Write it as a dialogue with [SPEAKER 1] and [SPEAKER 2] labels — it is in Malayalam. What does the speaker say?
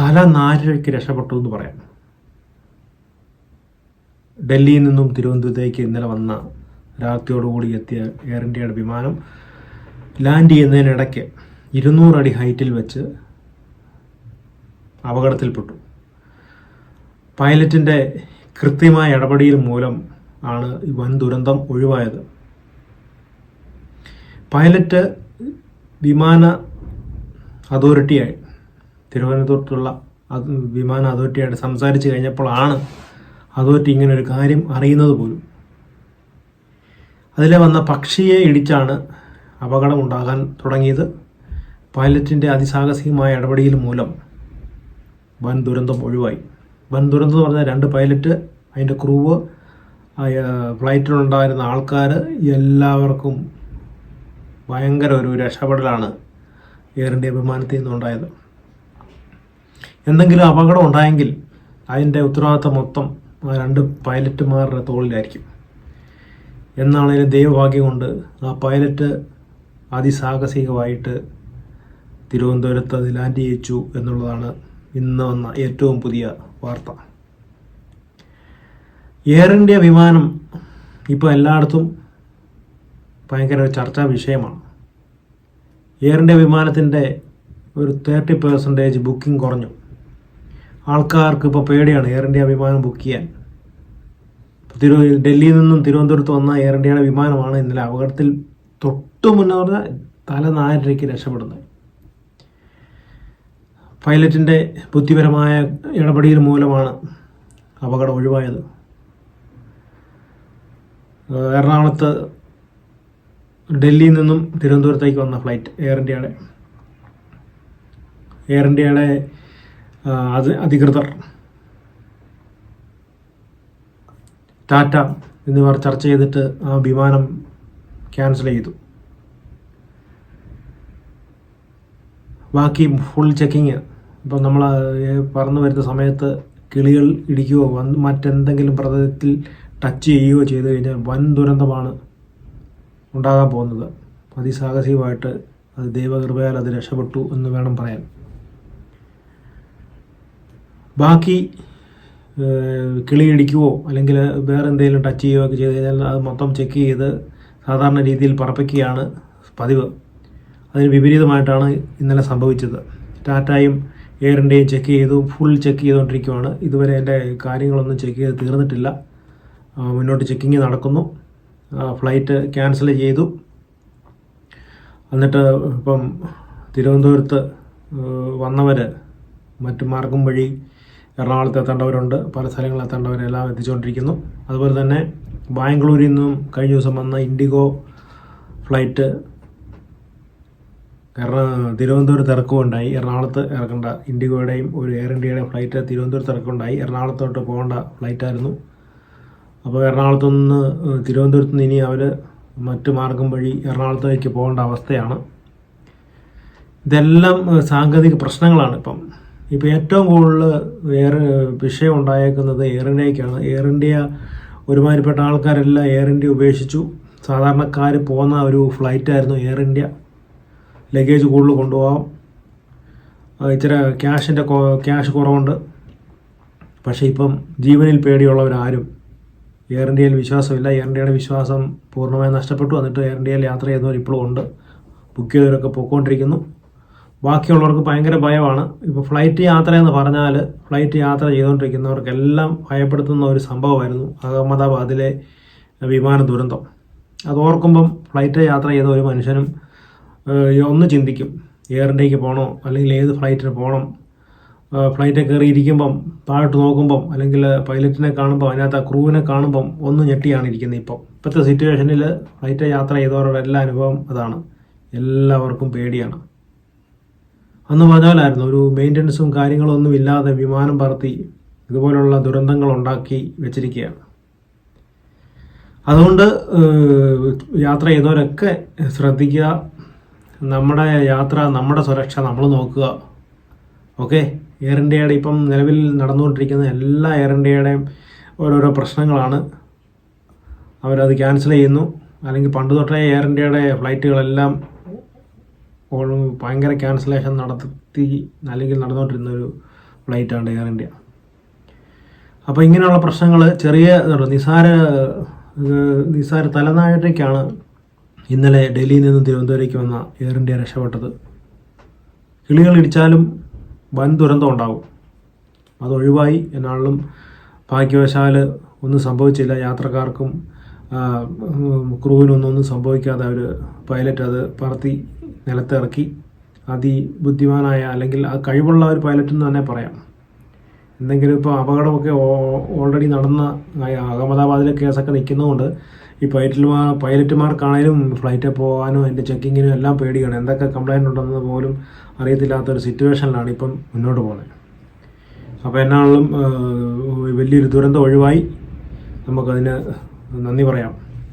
[SPEAKER 1] തല നാരയ്ക്ക് രക്ഷപ്പെട്ടു എന്ന് പറയാം. ഡൽഹിയിൽ നിന്നും തിരുവനന്തപുരത്തേക്ക് ഇന്നലെ വന്ന രാത്രിയോടുകൂടി എത്തിയ എയർ ഇന്ത്യയുടെ വിമാനം ലാൻഡ് ചെയ്യുന്നതിനിടയ്ക്ക് അടി ഹൈറ്റിൽ വെച്ച് അപകടത്തിൽപ്പെട്ടു. പൈലറ്റിന്റെ കൃത്യമായ ഇടപെടൽ മൂലം ആണ് ഈ വൻ ദുരന്തം ഒഴിവായത്. പൈലറ്റ് വിമാന അതോറിറ്റിയായി തിരുവനന്തപുരത്തുള്ള വിമാന അതോറിറ്റിയായിട്ട് സംസാരിച്ച് കഴിഞ്ഞപ്പോഴാണ് അതോറിറ്റി ഇങ്ങനെ ഒരു കാര്യം അറിയുന്നത് പോലും. അതിലെ വന്ന പക്ഷിയെ ഇടിച്ചാണ് അപകടം ഉണ്ടാകാൻ തുടങ്ങിയത്. പൈലറ്റിന്റെ അതിസാഹസികമായ ഇടപെടൽ മൂലം വൻ ദുരന്തം ഒഴിവായി. വൻ ദുരന്തം എന്ന് പറഞ്ഞാൽ രണ്ട് പൈലറ്റ് അതിന്റെ ക്രൂവ് ഫ്ലൈറ്റിലുണ്ടായിരുന്ന ആൾക്കാർ എല്ലാവർക്കും ഭയങ്കര ഒരു രക്ഷപ്പെടലാണ് എയർ ഇന്ത്യ വിമാനത്തിൽ നിന്നുണ്ടായത്. എന്തെങ്കിലും അപകടം ഉണ്ടായെങ്കിൽ അതിന്റെ ഉത്തരവാദിത്തം മൊത്തം ആ രണ്ട് പൈലറ്റുമാരുടെ തോളിലായിരിക്കും. എന്നാണേലും ദൈവഭാഗ്യം കൊണ്ട് ആ പൈലറ്റ് അതിസാഹസികമായിട്ട് തിരുവനന്തപുരത്ത് അത് ലാൻഡ് ചെയ്യിച്ചു എന്നുള്ളതാണ് ഇന്ന് വന്ന ഏറ്റവും പുതിയ വാർത്ത. എയർ ഇന്ത്യ വിമാനം ഇപ്പോൾ എല്ലായിടത്തും ഭയങ്കര ചർച്ചാ വിഷയമാണ്. എയർ ഇന്ത്യ വിമാനത്തിന്റെ ഒരു തേർട്ടി പെർസെന്റേജ് ബുക്കിംഗ് കുറഞ്ഞു. ആൾക്കാർക്ക് ഇപ്പോൾ പേടിയാണ്. എയർ ഇന്ത്യ വിമാനം ബുക്ക് ചെയ്യാൻ. തിരു ഡൽഹിയിൽ നിന്നും തിരുവനന്തപുരത്ത് വന്ന എയർ ഇന്ത്യയുടെ വിമാനമാണ് ഇന്നലെ അപകടത്തിൽ തൊട്ടു മുന്നേ പറഞ്ഞാൽ തല നാലരയ്ക്ക് രക്ഷപ്പെടുന്നത്. പൈലറ്റിന്റെ ബുദ്ധിപരമായ ഇടപെടൽ മൂലമാണ് അപകടം ഒഴിവായത്. എറണാകുളത്ത് ഡൽഹിയിൽ നിന്നും തിരുവനന്തപുരത്തേക്ക് വന്ന ഫ്ലൈറ്റ് എയർ ഇന്ത്യയുടെ എയർ ഇന്ത്യയുടെ അത് അധികൃതർ. ടാറ്റ എന്നിവർ ചർച്ച ചെയ്തിട്ട് ആ വിമാനം ക്യാൻസൽ ചെയ്തു. ബാക്കി ഫുൾ ചെക്കിങ്. ഇപ്പം നമ്മൾ പറന്നു വരുന്ന സമയത്ത് കിളികൾ ഇടിക്കുകയോ വന്ന് മറ്റെന്തെങ്കിലും പ്രതലത്തിൽ ടച്ച് ചെയ്യുകയോ ചെയ്തു കഴിഞ്ഞാൽ വൻ ദുരന്തമാണ് ഉണ്ടാകാൻ പോകുന്നത്. അതിസാഹസികമായിട്ട് അത് ദൈവകൃപയാൽ അത് രക്ഷപ്പെട്ടു എന്ന് വേണം പറയാൻ. ബാക്കി കിളിയടിക്കുവോ അല്ലെങ്കിൽ വേറെ എന്തെങ്കിലും ടച്ച് ചെയ്യുകയോ ഒക്കെ ചെയ്ത് കഴിഞ്ഞാൽ അത് മൊത്തം ചെക്ക് ചെയ്ത് സാധാരണ രീതിയിൽ പറപ്പിക്കുകയാണ് പതിവ്. അതിന് വിപരീതമായിട്ടാണ് ഇന്നലെ സംഭവിച്ചത്. ടാറ്റായും എയർ ഇന്ത്യയും ചെക്ക് ചെയ്തു ഫുൾ ചെക്ക് ചെയ്തുകൊണ്ടിരിക്കുകയാണ് ഇതുവരെ എന്റെ കാര്യങ്ങളൊന്നും ചെക്ക് ചെയ്ത് തീർന്നിട്ടില്ല. മുന്നോട്ട് ചെക്കിങ് നടക്കുന്നു. ഫ്ലൈറ്റ് ക്യാൻസൽ ചെയ്തു. എന്നിട്ട് ഇപ്പം തിരുവനന്തപുരത്ത് വന്നവർ മറ്റു മാർഗം വഴി എറണാകുളത്ത് എത്തേണ്ടവരുണ്ട്. പല സ്ഥലങ്ങളിൽ എത്തേണ്ടവരെല്ലാം എത്തിച്ചുകൊണ്ടിരിക്കുന്നു അതുപോലെ തന്നെ ബാംഗ്ലൂരിൽ നിന്നും കഴിഞ്ഞ ദിവസം വന്ന ഇൻഡിഗോ ഫ്ലൈറ്റ് എറണാ തിരുവനന്തപുരത്ത് ഇറക്കമുണ്ടായി എറണാകുളത്ത് ഇറക്കേണ്ട ഇൻഡിഗോയുടെയും ഒരു എയർ ഇന്ത്യയുടെയും ഫ്ലൈറ്റ് തിരുവനന്തപുരത്ത് ഇറക്കമുണ്ടായി എറണാകുളത്തോട്ട് പോകേണ്ട ഫ്ലൈറ്റായിരുന്നു. അപ്പോൾ എറണാകുളത്തു നിന്ന് തിരുവനന്തപുരത്ത് നിന്ന് ഇനി അവർ മറ്റു മാർഗം വഴി എറണാകുളത്തേക്ക് പോകേണ്ട അവസ്ഥയാണ്. ഇതെല്ലാം സാങ്കേതിക പ്രശ്നങ്ങളാണ് ഇപ്പം. ഇപ്പം ഏറ്റവും കൂടുതൽ എയർ വിഷയം ഉണ്ടായേക്കുന്നത് എയർ ഇന്ത്യക്കാണ് എയർ ഇന്ത്യ ഒരുമാതിരിപ്പെട്ട ആൾക്കാരെല്ലാം എയർ ഇന്ത്യ ഉപേക്ഷിച്ചു. സാധാരണക്കാർ പോകുന്ന ഒരു ഫ്ലൈറ്റായിരുന്നു എയർ ഇന്ത്യ ലഗേജ് കൂടുതൽ കൊണ്ടുപോകാം. ഇച്ചിരി ക്യാഷിന്റെ ക്യാഷ് കുറവുണ്ട്. പക്ഷേ ഇപ്പം ജീവനിൽ പേടിയുള്ളവരാരും എയർ ഇന്ത്യയിൽ വിശ്വാസമില്ല. എയർ ഇന്ത്യയുടെ വിശ്വാസം പൂർണമായും നഷ്ടപ്പെട്ടു. എന്നിട്ട് എയർ ഇന്ത്യയിൽ യാത്ര ചെയ്യുന്നവർ ഇപ്പോഴും ഉണ്ട്. ബുക്ക് ചെയ്തവരൊക്കെ പോയിക്കൊണ്ടിരിക്കുന്നു. ബാക്കിയുള്ളവർക്ക് ഭയങ്കര ഭയമാണ്. ഇപ്പോൾ ഫ്ലൈറ്റ് യാത്ര എന്ന് പറഞ്ഞാൽ ഫ്ലൈറ്റ് യാത്ര ചെയ്തുകൊണ്ടിരിക്കുന്നവർക്കെല്ലാം ഭയപ്പെടുത്തുന്ന ഒരു സംഭവമായിരുന്നു അഹമ്മദാബാദിലെ വിമാന ദുരന്തം. അത് ഓർക്കുമ്പം ഫ്ലൈറ്റ് യാത്ര ചെയ്ത ഒരു മനുഷ്യനും ഒന്ന് ചിന്തിക്കും. എയർ ഇന്ത്യയ്ക്ക് പോകണോ അല്ലെങ്കിൽ ഏത് ഫ്ലൈറ്റിന് പോകണം ഫ്ലൈറ്റ് കയറി ഇരിക്കുമ്പം താഴോട്ട് നോക്കുമ്പം അല്ലെങ്കിൽ പൈലറ്റിനെ കാണുമ്പോൾ അതിനകത്ത് ക്രൂവിനെ കാണുമ്പം ഒന്ന് ഞെട്ടിയാണ് ഇരിക്കുന്നത് ഇപ്പം. ഇപ്പോഴത്തെ സിറ്റുവേഷനിൽ ഫ്ലൈറ്റ് യാത്ര ചെയ്തവരുടെ എല്ലാ അനുഭവം അതാണ്. എല്ലാവർക്കും പേടിയാണ്. അന്ന് പറഞ്ഞാലായിരുന്നു ഒരു മെയിന്റനൻസും കാര്യങ്ങളും ഒന്നും ഇല്ലാതെ വിമാനം പറത്തി ഇതുപോലുള്ള ദുരന്തങ്ങൾ ഉണ്ടാക്കി വെച്ചിരിക്കുകയാണ്. അതുകൊണ്ട് യാത്ര ചെയ്തവരൊക്കെ ശ്രദ്ധിക്കുക. നമ്മുടെ യാത്ര നമ്മുടെ സുരക്ഷ നമ്മൾ നോക്കുക. ഓക്കെ? എയർ ഇന്ത്യയുടെ ഇപ്പം നിലവിൽ നടന്നുകൊണ്ടിരിക്കുന്ന എല്ലാ എയർ ഇന്ത്യയുടെയും ഓരോരോ പ്രശ്നങ്ങളാണ്. അവരത് ക്യാൻസൽ ചെയ്യുന്നു. അല്ലെങ്കിൽ പണ്ട് തൊട്ടേ എയർ ഇന്ത്യയുടെ ഫ്ലൈറ്റുകളെല്ലാം ഓൾ ഭയങ്കര ക്യാൻസലേഷൻ നടത്തി അല്ലെങ്കിൽ നടന്നുകൊണ്ടിരുന്ന ഒരു ഫ്ലൈറ്റാണ് എയർ ഇന്ത്യ അപ്പോൾ ഇങ്ങനെയുള്ള പ്രശ്നങ്ങൾ ചെറിയ നിസാര നിസാര തലനായിട്ടേക്കാണ് ഇന്നലെ ഡൽഹിയിൽ നിന്ന് തിരുവനന്തപുരത്തേക്ക് വന്ന എയർ ഇന്ത്യ രക്ഷപ്പെട്ടത്. കിളികൾ ഇടിച്ചാലും വൻ ദുരന്തം ഉണ്ടാകും അതൊഴിവായി എന്നാളും ഭാഗ്യവശാൽ ഒന്നും സംഭവിച്ചില്ല. യാത്രക്കാർക്കും ക്രൂവിനൊന്നും ഒന്നും സംഭവിക്കാതെ അവർ പൈലറ്റ് അത് പറത്തി നിലത്തിറക്കി അതിബുദ്ധിമാനായ അല്ലെങ്കിൽ ആ കഴിവുള്ള ഒരു പൈലറ്റ് എന്ന് തന്നെ പറയാം. എന്തെങ്കിലും ഇപ്പോൾ അപകടമൊക്കെ ഓൾറെഡി നടന്ന അഹമ്മദാബാദിലെ കേസൊക്കെ നിൽക്കുന്നതുകൊണ്ട് ഈ പൈലറ്റുമാർ പൈലറ്റുമാർക്കാണേലും ഫ്ലൈറ്റിൽ പോകാനും അതിന്റെ ചെക്കിങ്ങിനും എല്ലാം പേടിയാണ്. എന്തൊക്കെ കംപ്ലയിന്റ് ഉണ്ടെന്ന് പോലും അറിയത്തില്ലാത്തൊരു സിറ്റുവേഷനിലാണ് ഇപ്പം മുന്നോട്ട് പോകുന്നത്. അപ്പോൾ എന്നാളും വലിയൊരു ദുരന്തം ഒഴിവായി നമുക്കതിന് നന്ദി പറയാം.